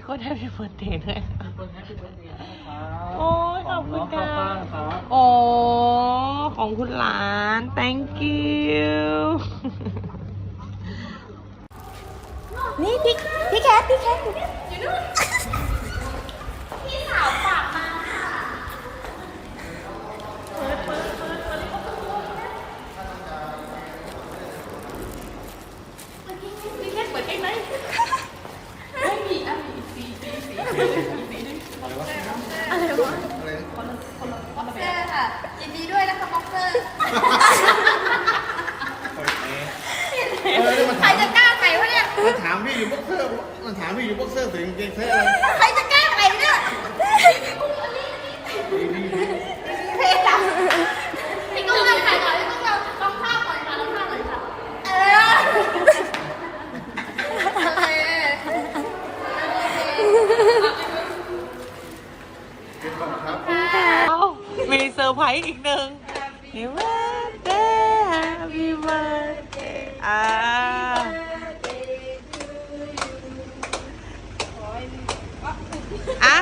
มีคนให้พี่เบิร์ดเดย์ด้วยคนแฮปปี้เบิร์ดเดย์นะครับโอ้ยขอบคุณน้องค่ะข้าวฟ่างครับโอ้ ของคุณหลาน thank you นี่พี่พี่แคทพี่แคทอยู่นู่นพี่สาวฝากมาค่ะพี่แคทเปิดเองไหมไม่มีอะมีสีสีสีอะไรวะบ็อกเซอร์ค่ะยินดีด้วยนะคะบ็อกเซอร์ใครจะกล้าไปวะเนี่ย มันถามพี่อยู่บ็อกเซอร์มันถามพี่อยู่บ็อกเซอร์ถึงเกงเท่อะไร ใครจะกล้าไปเนี่ยเพศอะพี่กุ้งเราถ่ายก่อนพี่กุ้งเราลองภาพก่อนค่ะลองภาพก่อนค่ะเออโอเค เป็นบังคับ เอ้ามีเซอ ร์ไพรส์อีกหนึ่ง Happy birthday Happy birthday อ่าอะ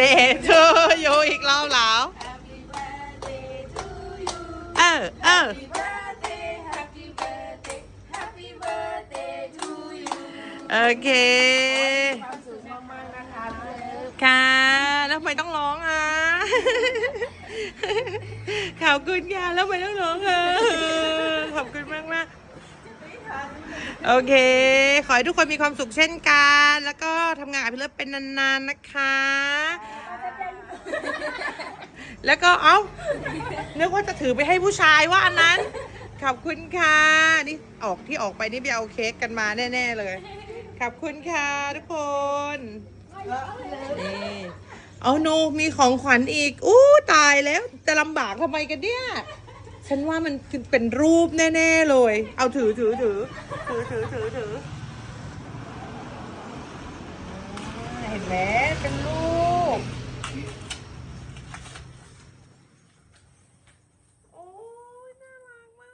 Day to you อีกรอบแล้วเออเออ โอเค ค่ะ แล้วทำไมต้องร้องอะ ขอบคุณค่ะแล้วไมต้องร้องอะขอบคุณมากมากโอเค ขอให้ทุกคนมีความสุขเช่นกัน แล้วก็ทำงานกับพี่เลิฟเป็นนานๆนะคะ แล้วก็เอ้านึกว่าจะถือไปให้ผู้ชายว่าอันนั้น ขอบคุณค่ะ นี่ออกที่ออกไปนี่ไปเอาเค้กกันมาแน่ ๆ เลย ขอบคุณค่ะทุกคนนี่ เอาโนมีของขวัญอีก อู้ตายแล้วจะลำบากทำไมกันเนี่ย ฉันว่ามันเป็นรูปแน่ ๆ เลย เอาถือถือถือถือถือถือถือเห็นไหมเป็นรูป โอ้ยน่ารักมา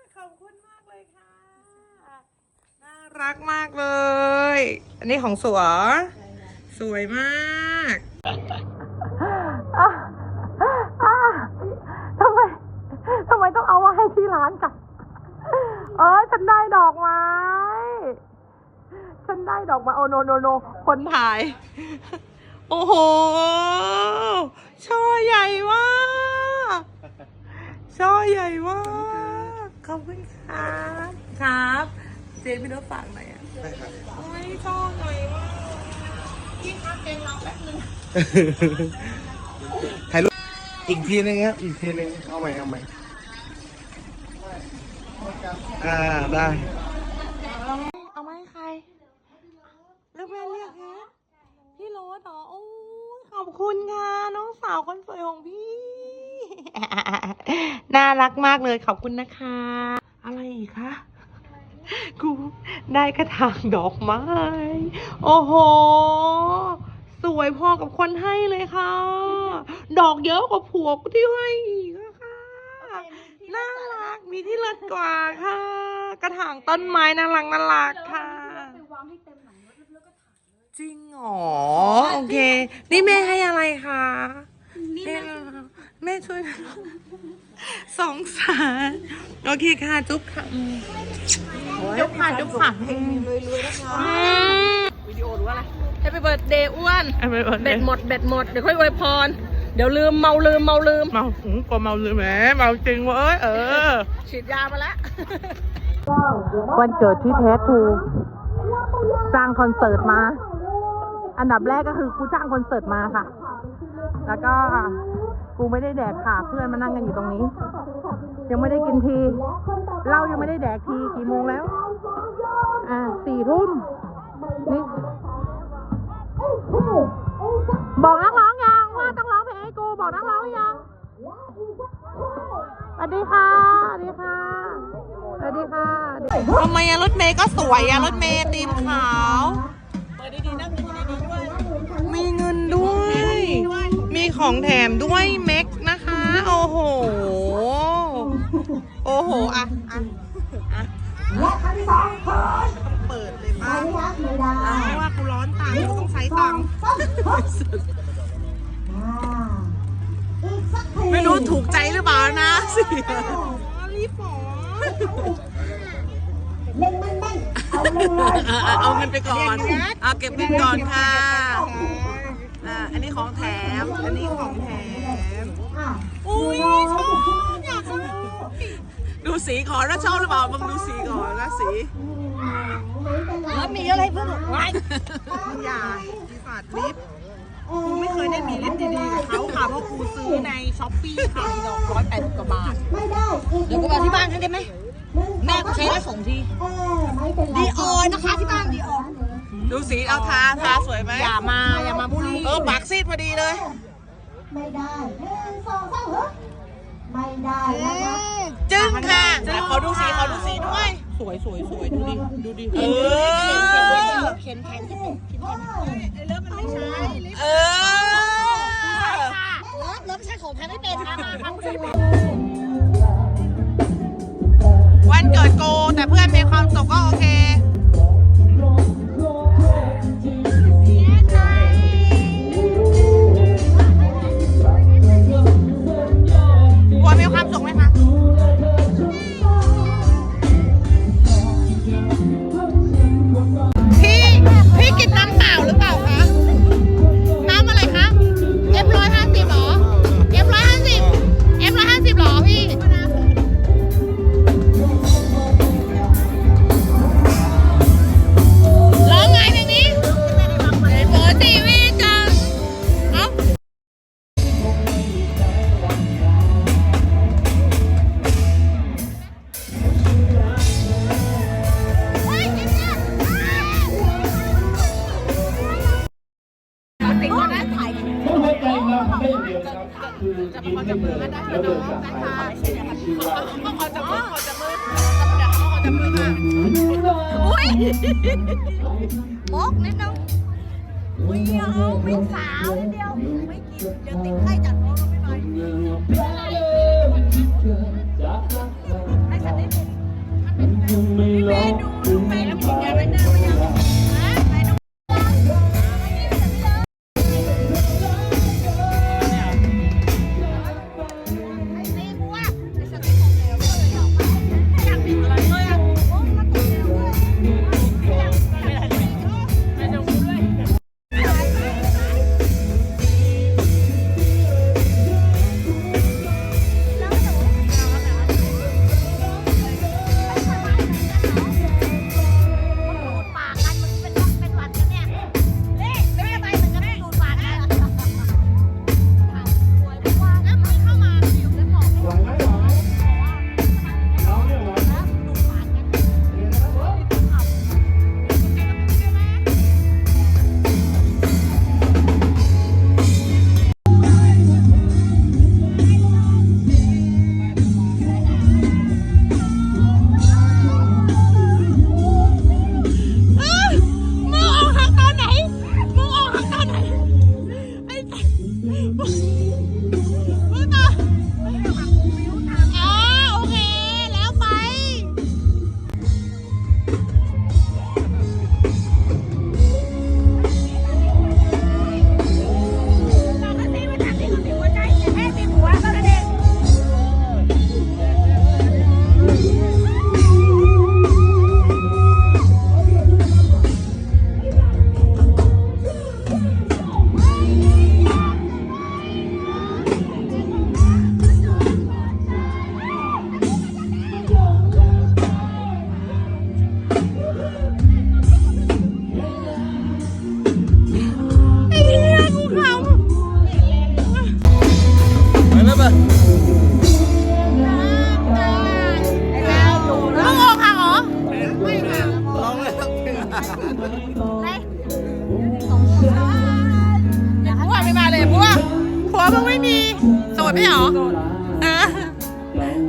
ก ขอบคุณมากเลยค่ะ น่ารักมากเลย อันนี้ของสวสวยมากทำไมทำไมต้องเอามาให้ที่ร้านกัน เออฉันได้ดอกไม้ ฉันได้ดอกไม้โอโนโนโนคนถ่าย โอ้โห ช่อใหญ่มากช่อใหญ่มากขอบคุณครับ ครับ เจนพี่รถฝากหน่อยอะโอ้ยช่อใหญ่มากพี่ครับเจนรอแป๊บนึงถ่ายรูปอีกทีนึงครับ อีกทีนึงเอาใหม่เอาใหม่ อ่าได้ เอามาให้ใครแล้วแม่เรียกฮะพี่โรสเหรอโอ้ยขอบคุณค่ะ น้องสาวคนสวยของพี่ น่ารักมากเลยขอบคุณนะคะ อะไรอีกคะกูได้กระถางดอกไม้ โอ้โห สวยพอกับคนให้เลยค่ะ ดอกเยอะกว่าผัวกูที่ให้อีกอะค่ะ น่ารักมีที่เลิศกว่าค่ะ กระถางต้นไม้น่ารักน่ารักค่ะจริงเหรอโอเค นี่แม่ให้อะไรคะแม่แม่ช่วยสองสารโอเคค่ะจุ๊บค่ะอืมจุ๊บค่ะจุ๊บค่ะวิดีโอหรือว่าอะไรแฮปปี้เบิร์ดเดย์อ้วน เอาไปก่อนเบ็ดหมดเบ็ดหมด เดี๋ยวค่อยอวยพร เดี๋ยวลืมเมาลืมเมาลืม เมาอืมกลัวเมาเลยแหมเมาจริงเว้ยเออ ฉีดยามาแล้ว วันเกิดที่แท้ทรูจ้างคอนเสิร์ตมา อันดับแรกก็คือกูจ้างคอนเสิร์ตมาค่ะ แล้วก็กูไม่ได้แดกค่ะเพื่อนมานั่งกันอยู่ตรงนี้ ยังไม่ได้กินทีเหล้ายังไม่ได้แดกทีกี่โมงแล้ว อ่าสี่ทุ่มนี่บอกนักร้อง บอกนักร้องหรือยังสวัสดีค่ะสวัสดีค่ะสวัสดีค่ะทำไมอะรถเมย์ก็สวยอะรถเมย์ตีมขาวมีเงินด้วย มีของแถมด้วยแม็กนะคะ โอ้โห โอ้โหอะอะอะเปิดเลยป้าเพราะว่ากูร้อนตาตังค์อ่าอีกสักที ไม่รู้ถูกใจหรือเปล่านะเสียรีบฝอเล่นมันมันเอาเล่นเลยเออเออเอาเงินไปก่อน เอาเก็บเงินก่อนค่ะอ่าอันนี้ของแถม อันนี้ของแถมอะอุ้ยชอบอยากซื้อดูสีก่อนแล้วชอบหรือเปล่ามึงดูสีก่อนนะสีแล้วมีอะไรเพิ่มไว้อย่าปีศาจลิฟต์ กูไม่เคยได้มีลิฟต์ดีๆกับเขาค่ะ เพราะกูซื้อในช้อปปี้ค่ะดอกร้อยแปดสิบกว่าบาท ไม่ได้อีกเดี๋ยวกูไปที่บ้านให้ได้ไหม แม่กูใช้แล้วส่งทีเออไม่เป็นไรดีออนะคะที่บ้านดีออดูสีเอาทาทาสวยไหมอย่ามาอย่ามาบุรีเออปากซีดพอดีเลย ไม่ได้หนึ่งสองสามเฮ้ยไม่ได้นะคะจึ้งค่ะขอดูสีขอดูสีด้วย สวยสวยสวยดูดิดูดิเออเขียนแทนที่เป็นเออ เผมใช้ของแทนไม่เป็นนะมาทำสิวันเกิดโก แต่เพื่อนมีความสุขก็โอเค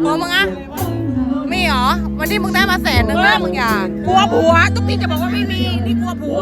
พัวมึงอะมีเหรอ วันที่มึงได้มาแสนหนึ่งนะมึงอย่ากลัวผัว ทุกทีจะบอกว่าไม่มี นี่กลัวผัว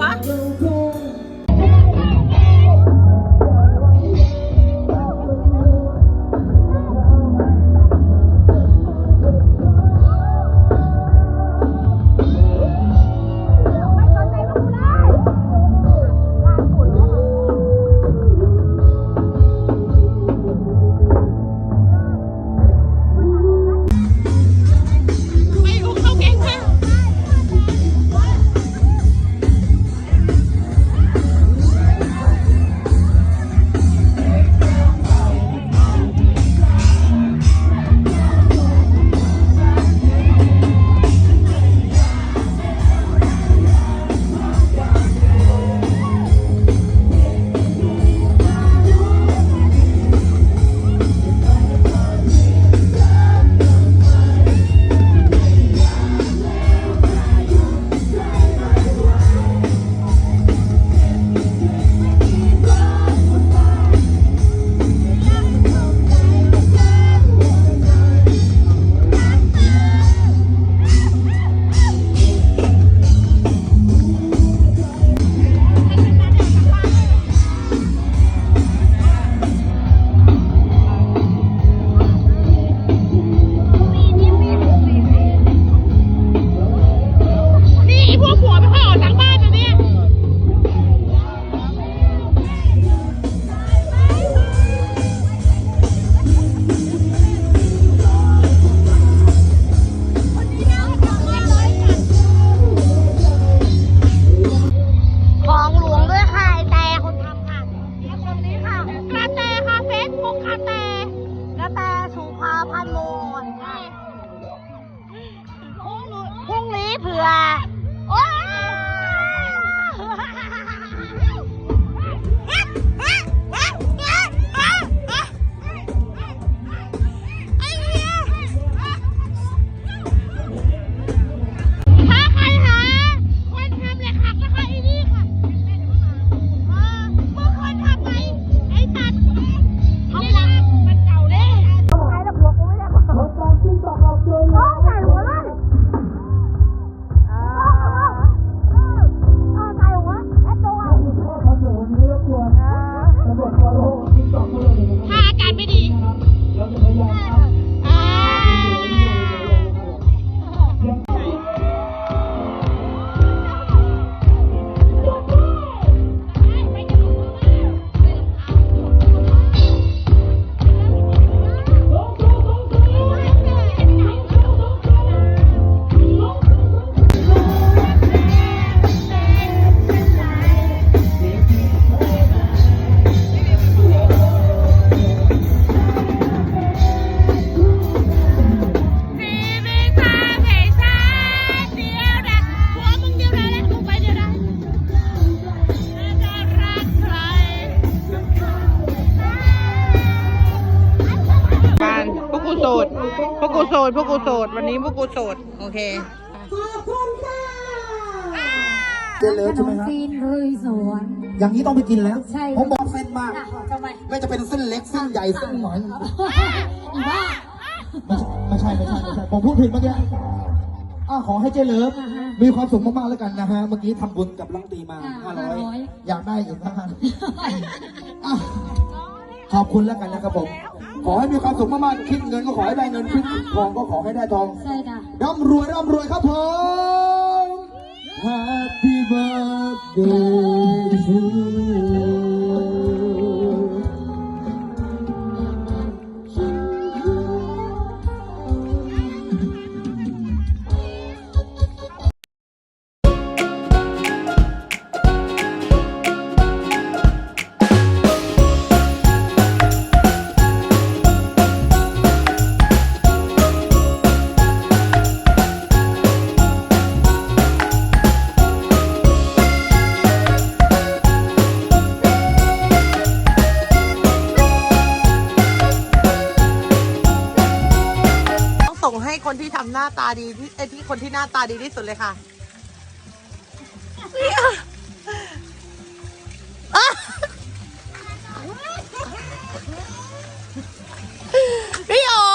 โสดโอเคเจเลยใช่ไหมครับซีนเลยสวนอย่างนี้ต้องไปกินแล้วใช่ผมบอกเส้นมากอะทำไมไม่จะเป็นเส้นเล็กเส้นใหญ่เส้นหมอยอีบ้าไม่ใช่ไม่ใช่ไม่ใช่ไม่ใช่ผมพูดผิดเมื่อกี้อะขอให้เจเลิฟอ่าฮะมีความสุขมากๆแล้วกันนะฮะ เมื่อกี้ทำบุญกับลังตีมาอ่า500 500อยากได้อีกนะฮะอะขอบคุณแล้วกันนะครับผม ขอให้มีความสุขมากๆคิดเงินก็ขอให้ได้เงินคิดทองก็ขอให้ได้ทองใช่จ้ะร่ำรวยร่ำรวยครับผม Happy birthday to you หน้าตาดีที่ไอที่คนที่หน้าตาดีที่สุดเลยค่ะเนี่อ๊อ